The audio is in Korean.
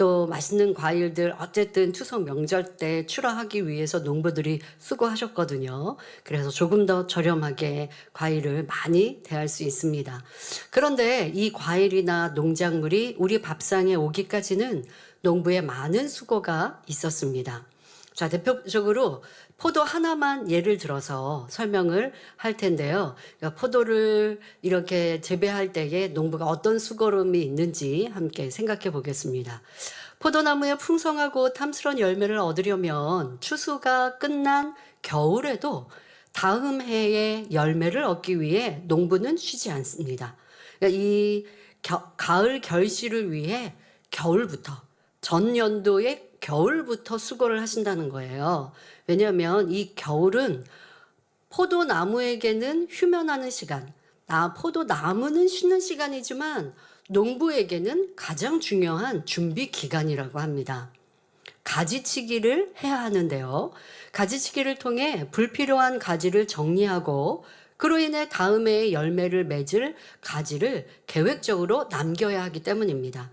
또 맛있는 과일들 어쨌든 추석 명절 때 출하하기 위해서 농부들이 수고하셨거든요. 그래서 조금 더 저렴하게 과일을 많이 대할 수 있습니다. 그런데 이 과일이나 농작물이 우리 밥상에 오기까지는 농부의 많은 수고가 있었습니다. 자, 대표적으로 포도 하나만 예를 들어서 설명을 할 텐데요. 그러니까 포도를 이렇게 재배할 때에 농부가 어떤 수고로움이 있는지 함께 생각해 보겠습니다. 포도나무에 풍성하고 탐스러운 열매를 얻으려면 추수가 끝난 겨울에도 다음 해에 열매를 얻기 위해 농부는 쉬지 않습니다. 그러니까 이 겨- 가을 결실을 위해 겨울부터 전년도의 겨울부터 수고를 하신다는 거예요. 왜냐하면 이 겨울은 포도나무에게는 휴면하는 시간, 나 포도나무는 쉬는 시간이지만 농부에게는 가장 중요한 준비 기간이라고 합니다. 가지치기를 해야 하는데요. 가지치기를 통해 불필요한 가지를 정리하고 그로 인해 다음에 열매를 맺을 가지를 계획적으로 남겨야 하기 때문입니다.